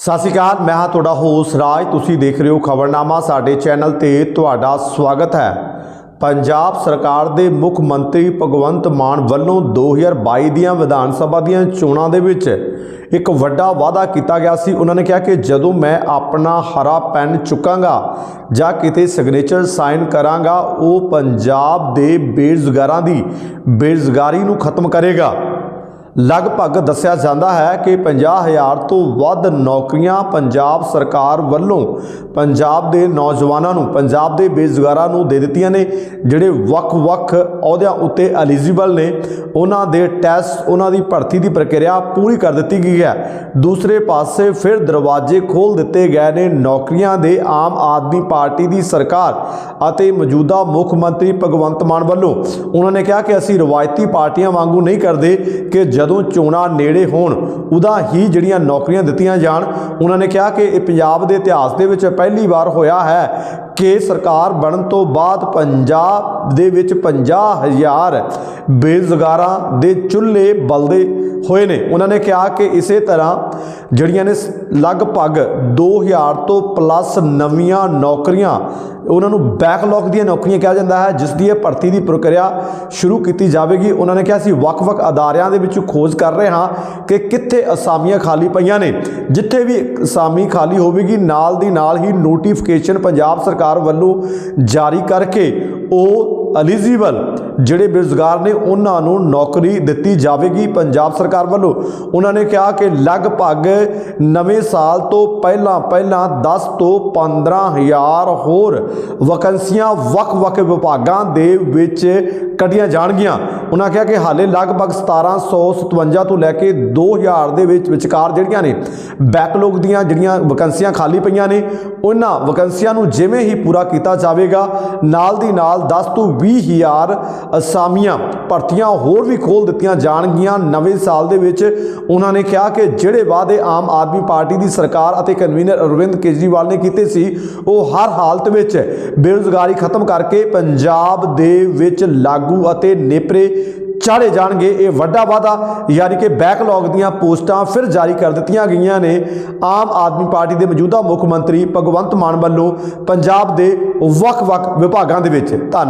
ਸਤਿ ਸ਼੍ਰੀ ਅਕਾਲ, ਮੈਂ ਹਾਂ ਤੁਹਾਡਾ ਹੋਸ਼ ਰਾਜ। ਤੁਸੀਂ ਦੇਖ ਰਹੇ ਹੋ ਖਬਰਨਾਮਾ, ਸਾਡੇ ਚੈਨਲ ਤੇ ਤੁਹਾਡਾ ਸਵਾਗਤ ਹੈ। ਪੰਜਾਬ ਸਰਕਾਰ ਦੇ ਮੁੱਖ ਮੰਤਰੀ ਭਗਵੰਤ ਮਾਨ ਵੱਲੋਂ 2022 ਦੀਆਂ ਵਿਧਾਨ ਸਭਾ ਦੀਆਂ ਚੋਣਾਂ ਦੇ ਵਿੱਚ ਇੱਕ ਵੱਡਾ ਵਾਅਦਾ ਕੀਤਾ ਗਿਆ ਸੀ। ਉਹਨਾਂ ਨੇ ਕਿਹਾ ਕਿ ਜਦੋਂ ਮੈਂ ਆਪਣਾ ਹਰਾ ਪੈਨ ਚੁੱਕਾਂਗਾ ਜਾਂ ਕਿਤੇ ਸਿਗਨੇਚਰ ਸਾਈਨ ਕਰਾਂਗਾ, ਉਹ ਪੰਜਾਬ ਦੇ ਬੇਰੁਜ਼ਗਾਰਾਂ ਦੀ ਬੇਰੁਜ਼ਗਾਰੀ ਨੂੰ ਖਤਮ ਕਰੇਗਾ। ਲਗਭਗ ਦੱਸਿਆ ਜਾਂਦਾ ਹੈ ਕਿ 50000 ਤੋਂ ਵੱਧ ਨੌਕਰੀਆਂ ਪੰਜਾਬ ਸਰਕਾਰ ਵੱਲੋਂ ਪੰਜਾਬ ਦੇ ਨੌਜਵਾਨਾਂ ਨੂੰ, ਪੰਜਾਬ ਦੇ ਬੇਰੁਜ਼ਗਾਰਾਂ ਨੂੰ ਦੇ ਦਿੱਤੀਆਂ ਨੇ, ਜਿਹੜੇ ਵੱਖ-ਵੱਖ ਅਹੁਦਿਆਂ ਉੱਤੇ ਐਲੀਜੀਬਲ ਨੇ, ਉਹਨਾਂ ਦੇ ਟੈਸਟ ਉਹਨਾਂ ਦੀ ਭਰਤੀ ਦੀ ਪ੍ਰਕਿਰਿਆ ਪੂਰੀ ਕਰ ਦਿੱਤੀ ਗਈ ਹੈ। ਦੂਸਰੇ ਪਾਸੇ ਫਿਰ ਦਰਵਾਜ਼ੇ ਖੋਲ ਦਿੱਤੇ ਗਏ ਨੇ, ਨੌਕਰੀਆਂ ਦੇ ਆਮ ਆਦਮੀ ਪਾਰਟੀ ਦੀ ਸਰਕਾਰ ਅਤੇ ਮੌਜੂਦਾ ਮੁੱਖ ਮੰਤਰੀ ਭਗਵੰਤ ਮਾਨ ਵੱਲੋਂ। ਉਹਨਾਂ ਨੇ ਕਿਹਾ ਕਿ ਅਸੀਂ ਰਵਾਇਤੀ ਪਾਰਟੀਆਂ ਵਾਂਗੂ ਨਹੀਂ ਕਰਦੇ ਕਿ ਜਦੋਂ ਚੋਣਾਂ ਨੇੜੇ ਹੋਣ ਉਦਾਂ ਹੀ ਜਿਹੜੀਆਂ ਨੌਕਰੀਆਂ ਦਿੱਤੀਆਂ ਜਾਣ, ਉਹਨਾਂ ਨੇ ਕਿਹਾ ਕਿ ਇਹ ਪੰਜਾਬ ਦੇ ਇਤਿਹਾਸ ਦੇ ਵਿੱਚ ਪਹਿਲੀ ਵਾਰ ਹੋਇਆ ਹੈ ਕਿ ਸਰਕਾਰ ਬਣਨ ਤੋਂ ਬਾਅਦ ਪੰਜਾਬ ਦੇ ਵਿੱਚ 50000 ਬੇਰੁਜ਼ਗਾਰਾਂ ਦੇ ਚੁੱਲ੍ਹੇ ਬਲਦੇ ਹੋਏ ਨੇ। ਉਹਨਾਂ ਨੇ ਕਿਹਾ ਕਿ ਇਸੇ ਤਰ੍ਹਾਂ ਜਿਹੜੀਆਂ ਨੇ ਸ- ਲਗਭਗ 2000 ਤੋਂ ਪਲੱਸ ਨਵੀਆਂ ਨੌਕਰੀਆਂ, ਉਹਨਾਂ ਨੂੰ ਬੈਕਲੌਗ ਦੀਆਂ ਨੌਕਰੀਆਂ ਕਿਹਾ ਜਾਂਦਾ ਹੈ, ਜਿਸ ਦੀ ਇਹ ਭਰਤੀ ਦੀ ਪ੍ਰਕਿਰਿਆ ਸ਼ੁਰੂ ਕੀਤੀ ਜਾਵੇਗੀ। ਉਹਨਾਂ ਨੇ ਕਿਹਾ ਸੀ, ਵੱਖ-ਵੱਖ ਅਦਾਰਿਆਂ ਦੇ ਵਿੱਚ ਖੋਜ ਕਰ ਰਹੇ ਹਾਂ ਕਿ ਕਿੱਥੇ ਅਸਾਮੀਆਂ ਖਾਲੀ ਪਈਆਂ ਨੇ। ਜਿੱਥੇ ਵੀ ਅਸਾਮੀ ਖਾਲੀ ਹੋਵੇਗੀ, ਨਾਲ ਦੀ ਨਾਲ ਹੀ ਨੋਟੀਫਿਕੇਸ਼ਨ ਪੰਜਾਬ ਸਰਕਾਰ ਵੱਲੋਂ ਜਾਰੀ ਕਰਕੇ ਉਹ ਐਲੀਜੀਬਲ ਜਿਹੜੇ ਬੇਰੁਜ਼ਗਾਰ ਨੇ ਉਹਨਾਂ ਨੂੰ ਨੌਕਰੀ ਦਿੱਤੀ ਜਾਵੇਗੀ ਪੰਜਾਬ ਸਰਕਾਰ ਵੱਲੋਂ। ਉਹਨਾਂ ਨੇ ਕਿਹਾ ਕਿ ਲਗਭਗ ਨਵੇਂ ਸਾਲ ਤੋਂ ਪਹਿਲਾਂ ਪਹਿਲਾਂ 10 ਤੋਂ 15000 ਹੋਰ ਵੈਕੰਸੀਆਂ ਵੱਖ-ਵੱਖ ਵਿਭਾਗਾਂ ਦੇ ਵਿੱਚ ਕੱਢੀਆਂ ਜਾਣਗੀਆਂ। ਉਹਨਾਂ ਕਿਹਾ ਕਿ ਹਾਲੇ ਲਗਭਗ 1757 ਤੋਂ ਲੈ ਕੇ 2000 ਦੇ ਵਿੱਚ ਵਿਚਕਾਰ ਜਿਹੜੀਆਂ ਨੇ ਬੈਕਲੌਗ ਦੀਆਂ ਜਿਹੜੀਆਂ ਵੈਕੈਂਸੀਆਂ ਖਾਲੀ ਪਈਆਂ ਨੇ, ਉਹਨਾਂ ਵੈਕੰਸੀਆਂ ਨੂੰ ਜਿਵੇਂ ਹੀ ਪੂਰਾ ਕੀਤਾ ਜਾਵੇਗਾ, ਨਾਲ ਦੀ ਨਾਲ 10 ਤੋਂ 20000 ਅਸਾਮੀਆਂ ਭਰਤੀਆਂ ਹੋਰ ਵੀ ਖੋਲ ਦਿੱਤੀਆਂ ਜਾਣਗੀਆਂ। ਨਵੇਂ ਸਾਲ ਦੇ ਵਿੱਚ ਉਹਨਾਂ ਨੇ ਕਿਹਾ ਕਿ ਜਿਹੜੇ ਵਾਅਦੇ ਆਮ ਆਦਮੀ ਪਾਰਟੀ ਦੀ ਸਰਕਾਰ ਅਤੇ ਕਨਵੀਨਰ ਅਰਵਿੰਦ ਕੇਜਰੀਵਾਲ ਨੇ ਕੀਤੇ ਸੀ, ਉਹ ਹਰ ਹਾਲਤ ਵਿੱਚ ਬੇਰੁਜ਼ਗਾਰੀ ਖਤਮ ਕਰਕੇ ਪੰਜਾਬ ਦੇ ਵਿੱਚ ਲਾਗੂ ਅਤੇ ਨੇਪਰੇ ਚਾੜੇ ਜਾਣਗੇ। ਇਹ ਵੱਡਾ ਵਾਅਦਾ ਯਾਨੀ ਕਿ ਬੈਕਲੌਗ ਦੀਆਂ ਪੋਸਟਾਂ ਫਿਰ ਜਾਰੀ ਕਰ ਦਿੱਤੀਆਂ ਗਈਆਂ ਨੇ। ਆਮ ਆਦਮੀ ਪਾਰਟੀ ਦੇ ਮੌਜੂਦਾ ਮੁੱਖ ਮੰਤਰੀ ਭਗਵੰਤ ਮਾਨ ਵੱਲੋਂ ਪੰਜਾਬ ਦੇ ਵੱਖ-ਵੱਖ ਵਿਭਾਗਾਂ ਦੇ ਵਿੱਚ ਧੰਨ